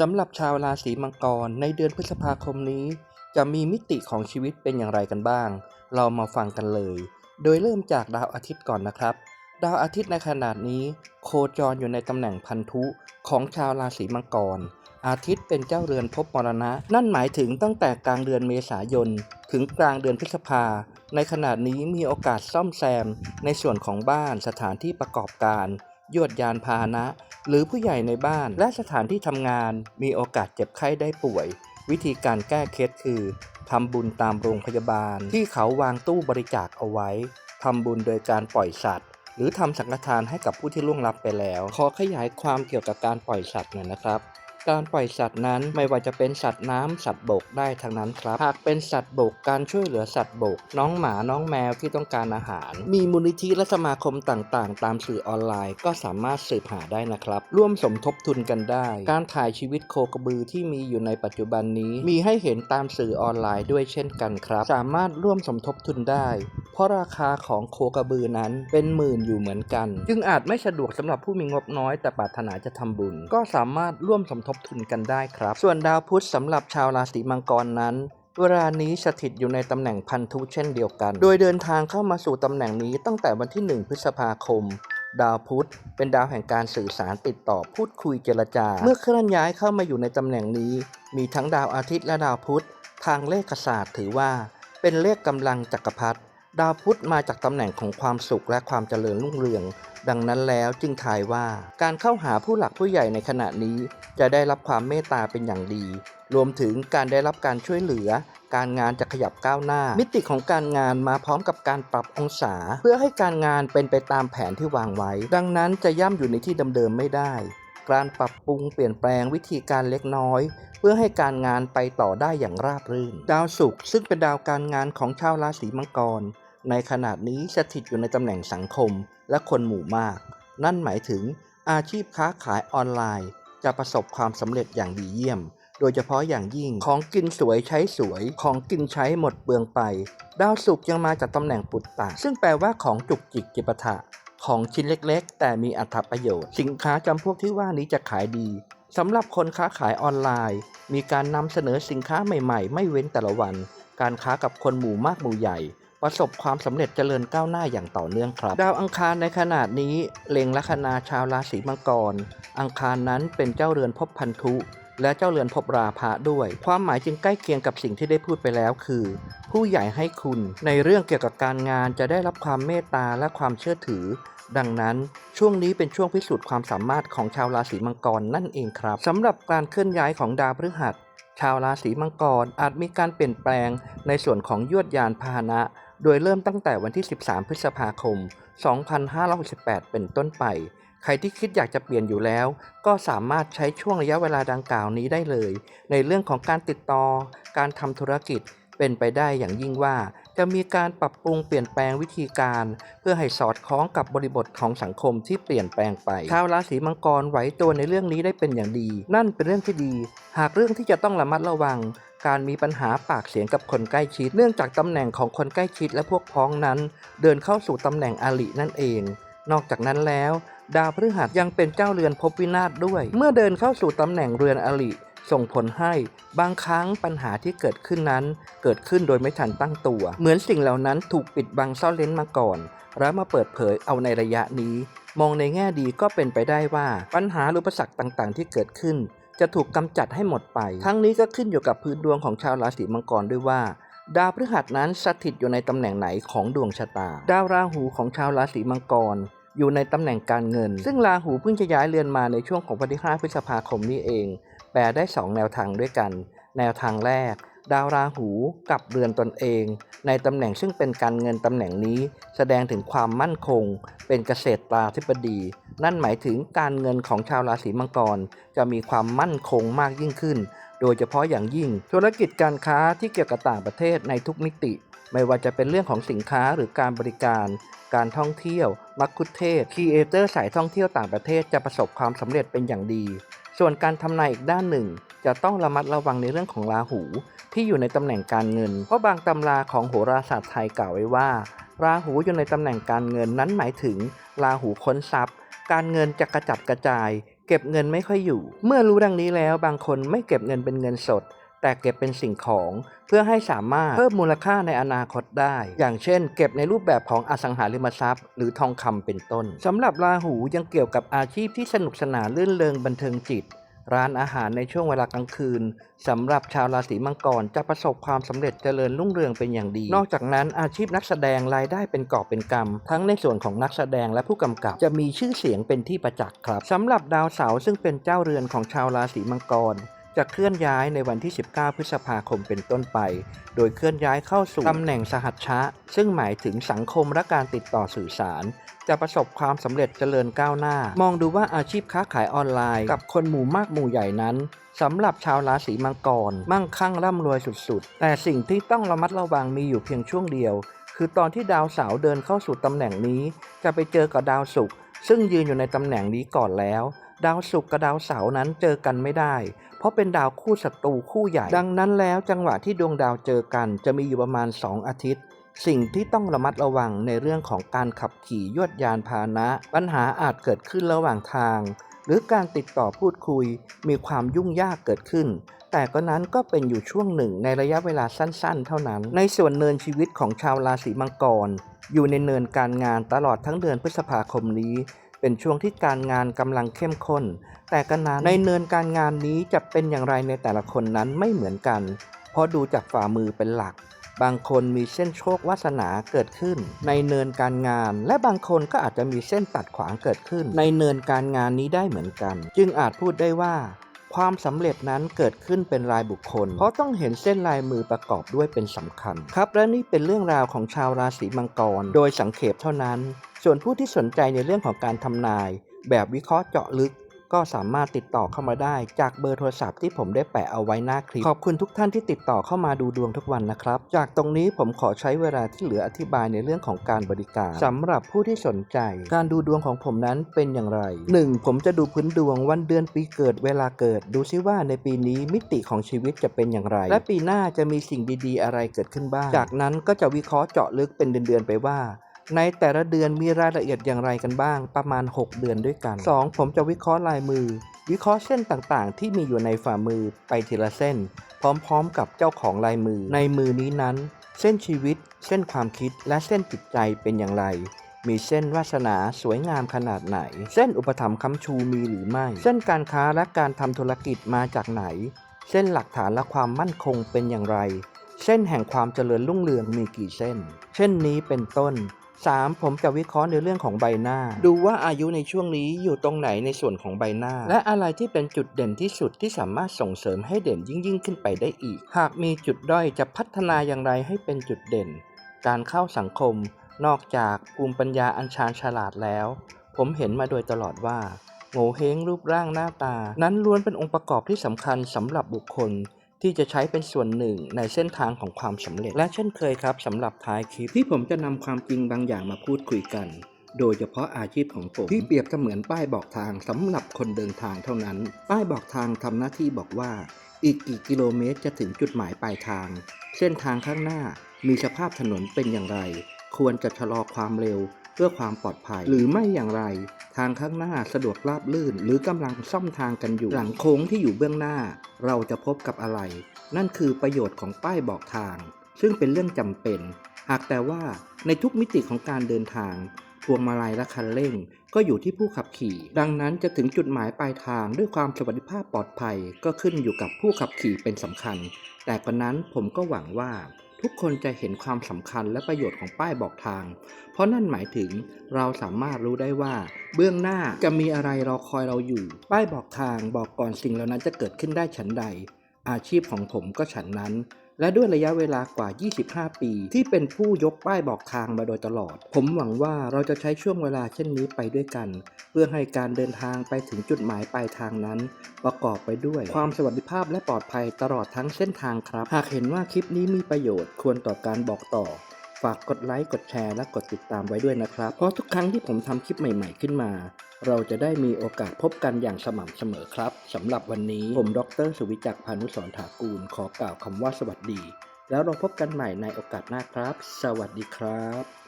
สำหรับชาวราศีมังกรในเดือนพฤษภาคมนี้ จะมีมิติของชีวิตเป็นอย่างไรกันบ้าง เรามาฟังกันเลย โดยเริ่มจากดาวอาทิตย์ก่อนนะครับ ดาวอาทิตย์ในขนาดนี้ โคจรอยู่ในตำแหน่งพันธุของชาวราศีมังกร อาทิตย์เป็นเจ้าเรือนภพมรณะ นั่นหมายถึงตั้งแต่กลางเดือนเมษายน ถึงกลางเดือนพฤษภา ในขณะนี้มีโอกาสซ่อมแซม ในส่วนของบ้านสถานที่ประกอบการยวดยานพาหนะ หรือผู้ใหญ่ในบ้านและสถานที่ทำงานมีโอกาสเจ็บไข้ได้ป่วย วิธีการแก้เคล็ดคือทำบุญตามโรงพยาบาล ที่เขาวางตู้บริจาคเอาไว้ทำบุญโดยการปล่อยสัตว์ หรือทำสังฆทานให้กับผู้ที่ล่วงลับไปแล้ว ขอขยายความเกี่ยวกับการปล่อยสัตว์หน่อยนะครับ การปล่อยสัตว์นั้นไม่ว่าจะเป็นสัตว์น้ำสัตว์บกได้ทั้งนั้นครับ หากเป็นสัตว์บกการช่วยเหลือสัตว์บก น้องหมาน้องแมวที่ต้องการอาหาร มีมูลนิธิและสมาคมต่างๆ ตามสื่อออนไลน์ ก็สามารถสืบหาได้นะครับ ร่วมสมทบทุนกันได้ การถ่ายชีวิตโคกระบือที่มีอยู่ในปัจจุบันนี้ มีให้เห็นตามสื่อออนไลน์ด้วยเช่นกันครับ สามารถร่วมสมทบทุนได้ เพราะราคาของโคกระบือนั้นเป็นหมื่นอยู่เหมือนกัน จึงอาจไม่สะดวกสำหรับผู้มีงบน้อยแต่ปรารถนาจะทำบุญ ก็สามารถร่วมสมทบทุนกันได้ครับ ส่วนดาวพุธสำหรับชาวราศีมังกรนั้นเวลานี้สถิตอยู่ในตำแหน่งพันธุเช่นเดียวกัน โดยเดินทางเข้ามาสู่ตำแหน่งนี้ตั้งแต่วันที่ 1 พฤษภาคม ดาวพุธเป็นดาวแห่งการสื่อสารติดต่อพูดคุยเจรจา เมื่อเคลื่อนย้ายเข้ามาอยู่ในตำแหน่งนี้ มีทั้งดาวอาทิตย์และดาวพุธ ทางเลขศาสตร์ถือว่า เป็นเลขกำลังจักรพรรดิ ดาวพุธมาจากตำแหน่งของความสุขและความเจริญรุ่งเรือง ดังนั้นแล้วจึงทายว่า การเข้าหาผู้หลักผู้ใหญ่ในขณะนี้ จะได้รับความเมตตาเป็นอย่างดี รวมถึงการได้รับการช่วยเหลือ การงานจะขยับก้าวหน้า มิติของการงานมาพร้อมกับการปรับองศา เพื่อให้การงานเป็นไปตามแผนที่วางไว้ ดังนั้นจะย่ำอยู่ในที่เดิมๆไม่ได้ การปรับปรุงเปลี่ยนแปลงวิธีการเล็กน้อยเพื่อให้การงานไปต่อได้อย่างราบรื่น ดาวศุกร์ซึ่งเป็นดาวการงานของชาวราศีมังกร ในขณะนี้สถิตอยู่ในตำแหน่งสังคมและคนหมู่มาก นั่นหมายถึงอาชีพค้าขายออนไลน์ จะประสบความสำเร็จอย่างดีเยี่ยม โดยเฉพาะอย่างยิ่งของกินสวยใช้สวย ของกินใช้หมดเปลืองไป ดาวศุกยังมาจากตำแหน่งปุตตะ ซึ่งแปลว่าของจุกจิกจิปาถะ ของชิ้นเล็กๆ แต่มีอัตประโยชน์ สินค้าจำพวกที่ว่านี้จะขายดีสำหรับคนค้าขายออนไลน์ มีการนำเสนอสินค้าใหม่ๆ ไม่เว้นแต่ละวัน การค้ากับคนหมู่มากหมู่ใหญ่ ประสบความสำเร็จเจริญก้าวหน้าอย่างต่อเนื่องครับ ดาวอังคารในขนาดนี้เล็งลัคนาชาวราศีมังกร อังคารนั้นเป็นเจ้าเรือนภพพันธุและเจ้าเรือนภพราพะด้วย ความหมายจึงใกล้เคียงกับสิ่งที่ได้พูดไปแล้วคือ ผู้ใหญ่ให้คุณ ในเรื่องเกี่ยวกับการงานจะได้รับความเมตตาและความเชื่อถือ ดังนั้นช่วงนี้เป็นช่วงพิสูจน์ความสามารถของชาวราศีมังกรนั่นเองครับสำหรับการเคลื่อนย้ายของดาวพฤหัส ชาวราศีมังกรอาจมีการเปลี่ยนแปลงในส่วนของยวดยานพาหนะ โดยเริ่มตั้งแต่วันที่ 13 พฤษภาคม 2568 เป็นต้นไป ใครที่คิดอยากจะเปลี่ยนอยู่แล้ว ก็สามารถใช้ช่วงระยะเวลาดังกล่าวนี้ได้เลย ในเรื่องของการติดต่อ การทำธุรกิจ เป็นไปได้อย่างยิ่งว่า จะมีการปรับปรุงเปลี่ยนแปลงวิธีการ เพื่อให้สอดคล้องกับบริบทของสังคมที่เปลี่ยนแปลงไป ชาวราศีมังกรไหวตัวในเรื่องนี้ได้เป็นอย่างดี นั่นเป็นเรื่องที่ดี หากเรื่องที่จะต้องระมัดระวัง การมีปัญหาปากเสียงกับคนใกล้ชิด เนื่องจากตำแหน่งของคนใกล้ชิดและพวกพ้องนั้น เดินเข้าสู่ตำแหน่งอาลินั่นเอง นอกจากนั้นแล้ว ดาวพฤหัสยังเป็นเจ้าเรือนภพวินาศด้วย เมื่อเดินเข้าสู่ตำแหน่งเรือนอลิส่งผลให้บางครั้งปัญหาที่เกิดขึ้นนั้น เกิดขึ้นโดยไม่ทันตั้งตัว เหมือนสิ่งเหล่านั้นถูกปิดบังซ่อนเร้นมาก่อน แล้วมาเปิดเผยเอาในระยะนี้ มองในแง่ดีก็เป็นไปได้ว่าปัญหาหรืออุปสรรคต่างๆ ที่เกิดขึ้น จะถูกกำจัดให้หมดไป ทั้งนี้ก็ขึ้นอยู่กับพื้นดวงของชาวราศีมังกรด้วยว่า ดาวพฤหัสนั้นสถิตอยู่ในตำแหน่งไหนของดวงชะตา ดาวราหูของชาวราศีมังกรอยู่ในตำแหน่งการเงิน ซึ่งราหูเพิ่งจะย้ายเรือนมาในช่วงของวันที่ 5 พฤษภาคมนี้เอง แปลได้ 2 แนวทางด้วยกัน แนวทางแรก ดาวราหูกับเรือนตนเอง ในตำแหน่งซึ่งเป็นการเงินตำแหน่งนี้ แสดงถึงความมั่นคง เป็นเกษตรตาธิบดี นั่นหมายถึงการเงินของชาวราศีมังกร จะมีความมั่นคงมากยิ่งขึ้น โดยเฉพาะอย่างยิ่ง ธุรกิจการค้าที่เกี่ยวกับต่างประเทศในทุกมิติ ไม่ว่าจะเป็นเรื่องของสินค้าหรือการบริการ การท่องเที่ยว มักคุเทศครีเอเตอร์สายท่องเที่ยวต่างประเทศจะประสบความสำเร็จเป็นอย่างดี ส่วนการทำนายอีกด้านหนึ่ง จะต้องระมัดระวังในเรื่องของราหู ที่อยู่ในตำแหน่งการเงิน เพราะบางตำราของโหราศาสตร์ไทยกล่าวไว้ว่า ราหูอยู่ในตำแหน่งการเงินนั้นหมายถึง ราหูค้นทรัพย์ การเงินจะกระจัดกระจาย เก็บเงินไม่ค่อยอยู่ เมื่อรู้ดังนี้แล้วบางคนไม่เก็บเงินเป็นเงินสด แต่เก็บเป็นสิ่งของ เพื่อให้สามารถเพิ่มมูลค่าในอนาคตได้ อย่างเช่น เก็บในรูปแบบของอสังหาริมทรัพย์ หรือทองคำเป็นต้นสำหรับราหูยังเกี่ยวกับอาชีพที่สนุกสนานลื่นเริงบันเทิงจิต ร้านอาหารในช่วงเวลากลางคืนสำหรับชาวราศีมังกรจะประสบความสำเร็จเจริญรุ่งเรืองเป็นอย่างดี นอกจากนั้นอาชีพนักแสดงรายได้เป็นกอบเป็นกำทั้งในส่วนของนักแสดงและผู้กำกับ จะมีชื่อเสียงเป็นที่ประจักษ์ครับสำหรับดาวเสาร์ซึ่งเป็นเจ้าเรือนของชาวราศีมังกรจะเคลื่อนย้ายในวันที่ 19 พฤษภาคมเป็นต้นไป โดยเคลื่อนย้ายเข้าสู่ตำแหน่งสหัชชะ ซึ่งหมายถึงสังคมและการติดต่อสื่อสาร จะประสบความสำเร็จเจริญก้าวหน้า มองดูว่าอาชีพค้าขายออนไลน์ กับคนหมู่มากหมู่ใหญ่นั้นสำหรับชาวราศีมังกร มั่งคั่งร่ำรวยสุดๆ แต่สิ่งที่ต้องระมัดระวังมีอยู่เพียงช่วงเดียว คือตอนที่ดาวเสาร์เดินเข้าสู่ตำแหน่งนี้ จะไปเจอกับดาวศุกร์ซึ่งยืนอยู่ในตำแหน่งนี้ก่อนแล้ว ดาวศุกร์กับดาวเสาร์นั้นเจอกันไม่ได้ เพราะเป็นดาวคู่ศัตรูคู่ใหญ่ ดังนั้นแล้วจังหวะที่ดวงดาวเจอกันจะมีอยู่ประมาณ 2 อาทิตย์ สิ่งที่ต้องระมัดระวังในเรื่องของการขับขี่ยวดยานพาหนะ ปัญหาอาจเกิดขึ้นระหว่างทาง หรือการติดต่อพูดคุย มีความยุ่งยากเกิดขึ้น แต่ก็นั้นก็เป็นอยู่ช่วงหนึ่งในระยะเวลาสั้นๆ เท่านั้น ในส่วนเนินชีวิตของชาวราศีมังกร อยู่ในเนินการงานตลอดทั้งเดือนพฤษภาคมนี้เป็นช่วงที่การงานกำลังเข้มข้น แต่ก็นั้นในเนินการงานนี้จะเป็นอย่างไรในแต่ละคนนั้นไม่เหมือนกัน เพราะดูจากฝ่ามือเป็นหลัก บางคนมีเส้นโชควาสนาเกิดขึ้น ในเนินการงาน และบางคนก็อาจจะมีเส้นตัดขวางเกิดขึ้น ในเนินการงานนี้ได้เหมือนกัน จึงอาจพูดได้ว่าความสำเร็จนั้นเกิดขึ้นเป็นรายบุคคล เพราะต้องเห็นเส้นลายมือประกอบด้วยเป็นสำคัญ ครับ และนี่เป็นเรื่องราวของชาวราศีมังกร โดยสังเขปเท่านั้น ส่วนผู้ที่สนใจในเรื่องของการทำนาย แบบวิเคราะห์เจาะลึก ก็สามารถติดต่อเข้ามาได้ จากเบอร์โทรศัพท์ที่ผมได้แปะเอาไว้หน้าคลิป ขอบคุณทุกท่านที่ติดต่อเข้ามาดูดวงทุกวันนะครับ จากตรงนี้ผมขอใช้เวลาที่เหลืออธิบายในเรื่องของการบริการสำหรับผู้ที่สนใจ การดูดวงของผมนั้นเป็นอย่างไร 1. ผมจะดูพื้นดวงวันเดือนปีเกิดเวลาเกิด ดูซิว่าในปีนี้มิติของชีวิตจะเป็นอย่างไร และปีหน้าจะมีสิ่งดีๆ อะไรเกิดขึ้นบ้าง จากนั้นก็จะวิเคราะห์เจาะลึกเป็นเดือนๆไปว่า ในแต่ละเดือนมีรายละเอียดอย่างไรกันบ้าง ประมาณ 6 เดือนด้วยกัน 2. ผมจะวิเคราะห์ลายมือ วิเคราะห์เส้นต่างๆ ที่มีอยู่ในฝ่ามือไปทีละเส้น พร้อมๆ กับเจ้าของลายมือ ในมือนี้นั้น เส้นชีวิต เส้นความคิดและเส้นจิตใจเป็นอย่างไร มีเส้นวาสนาสวยงามขนาดไหน เส้นอุปถัมภ์ค้ำชูมีหรือไม่ เส้นการค้าและการทำธุรกิจมาจากไหน เส้นหลักฐานและความมั่นคงเป็นอย่างไร เส้นแห่งความเจริญรุ่งเรืองมีกี่เส้น เช่นนี้เป็นต้น 3. ผมจะวิเคราะห์ในเรื่องของใบหน้า ดูว่าอายุในช่วงนี้อยู่ตรงไหนในส่วนของใบหน้า และอะไรที่เป็นจุดเด่นที่สุดที่สามารถส่งเสริมให้เด่นยิ่งยิ่งขึ้นไปได้อีก หากมีจุดด้อยจะพัฒนาอย่างไรให้เป็นจุดเด่น การเข้าสังคม นอกจากภูมิปัญญาอัญชานฉลาดแล้ว ผมเห็นมาโดยตลอดว่าโง่เฮงรูปร่างหน้าตา นั้นล้วนเป็นองค์ประกอบที่สำคัญสำหรับบุคคล ที่จะใช้เป็นส่วนหนึ่งในเส้นทางของความสำเร็จ และเช่นเคยครับสำหรับท้ายคลิปที่ผมจะนำความจริงบางอย่างมาพูดคุยกัน โดยเฉพาะอาชีพของผมที่เปรียบเสมือนป้ายบอกทางสำหรับคนเดินทางเท่านั้น ป้ายบอกทางทำหน้าที่บอกว่า อีกกี่กิโลเมตรจะถึงจุดหมายปลายทาง เส้นทางข้างหน้ามีสภาพถนนเป็นอย่างไร ควรจะชะลอความเร็ว เพื่อความปลอดภัย หรือไม่อย่างไร ทางข้างหน้าสะดวกราบลื่น หรือกำลังซ่อมทางกันอยู่ หลังโค้งที่อยู่เบื้องหน้า เราจะพบกับอะไร นั่นคือประโยชน์ของป้ายบอกทาง ซึ่งเป็นเรื่องจำเป็น หากแต่ว่าในทุกมิติของการเดินทางพวงมาลัยและคันเร่ง ก็อยู่ที่ผู้ขับขี่ ดังนั้นจะถึงจุดหมายปลายทางด้วยความสวัสดิภาพปลอดภัย ก็ขึ้นอยู่กับผู้ขับขี่เป็นสำคัญ แต่กว่านั้นผมก็หวังว่า ทุกคนจะเห็นความสำคัญและประโยชน์ของป้ายบอกทาง เพราะนั่นหมายถึงเราสามารถรู้ได้ว่า เบื้องหน้าจะมีอะไรรอคอยเราอยู่ ป้ายบอกทางบอกก่อนสิ่งเหล่านั้นจะเกิดขึ้นได้ฉันใด อาชีพของผมก็ฉันนั้น และด้วยระยะเวลากว่า 25 ปี ที่เป็นผู้ยกป้ายบอกทางมาโดยตลอด ผมหวังว่าเราจะใช้ช่วงเวลาเช่นนี้ไปด้วยกัน เพื่อให้การเดินทางไปถึงจุดหมายปลายทางนั้น ประกอบไปด้วย ความสวัสดิภาพและปลอดภัยตลอดทั้งเส้นทางครับ หากเห็นว่าคลิปนี้มีประโยชน์ควรต่อการบอกต่อ ฝากกดไลค์ กดแชร์และกดติดตามไว้ด้วยนะครับ เพราะทุกครั้งที่ผมทำคลิปใหม่ๆขึ้นมา เราจะได้มีโอกาสพบกันอย่างสม่ำเสมอครับสำหรับวันนี้ผมดรสุวิจักพานุสรถากูล ขอกล่าวคำว่าสวัสดี แล้วเราพบกันใหม่ในโอกาสหน้าครับ สวัสดีครับ